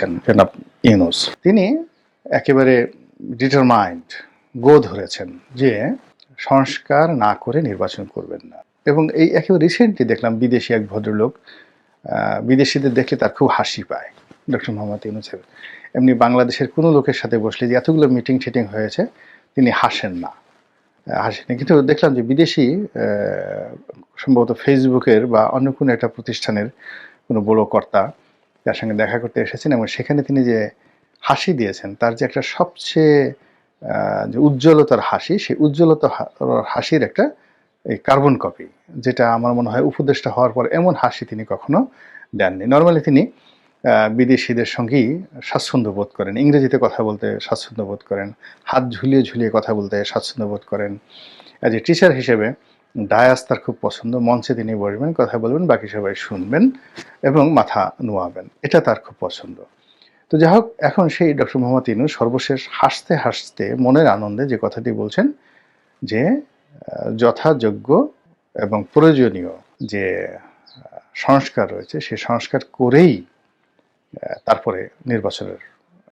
জনাব ইউনুস তিনি একেবারে ডিটারমাইন্ড গো ধরেছেন যে সংস্কার না করে নির্বাচন করবেন না। এবং এই একেবারে রিসেন্টলি দেখলাম বিদেশি এক ভদ্রলোক বিদেশিদের দেখলে তার খুব হাসি পায়। ডক্টর মোহাম্মদ ইউনুসের এমনি বাংলাদেশের কোনো লোকের সাথে বসলে যে এতগুলো মিটিং টিটিং হয়েছে, তিনি হাসেন না। হাসেনি কিন্তু দেখলাম যে বিদেশি সম্ভবত ফেসবুকের বা অন্য কোনো একটা প্রতিষ্ঠানের কোনো বড় কর্তা যার সঙ্গে দেখা করতে এসেছেন এবং সেখানে তিনি যে হাসি দিয়েছেন, তার যে একটা সবচেয়ে যে উজ্জ্বলতার হাসি, সেই উজ্জ্বলতা হাসির একটা এই কার্বন কপি, যেটা আমার মনে হয় উপদেষ্টা হওয়ার পর এমন হাসি তিনি কখনো দেননি। নর্মালি তিনি বিদেশিদের সঙ্গেই স্বাচ্ছন্দ্য বোধ করেন, ইংরেজিতে কথা বলতে স্বাচ্ছন্দ্য বোধ করেন, হাত ঝুলিয়ে ঝুলিয়ে কথা বলতে স্বাচ্ছন্দ্য বোধ করেন। অ্যাজ এ টিচার হিসেবে ডায়াস তার খুব পছন্দ, মঞ্চে তিনি বসবেন, কথা বলবেন, বাকি সবাই শুনবেন এবং মাথা নোয়াবেন। এটা তার খুব পছন্দ। তো যাই হোক, এখন সেই ডক্টর মোহাম্মদ ইনু সর্বশেষ হাসতে হাসতে মনের আনন্দে যে কথাটি বলছেন যে যথাযোগ্য এবং প্রয়োজনীয় যে সংস্কার রয়েছে সেই সংস্কার করেই তারপরে নির্বাচনের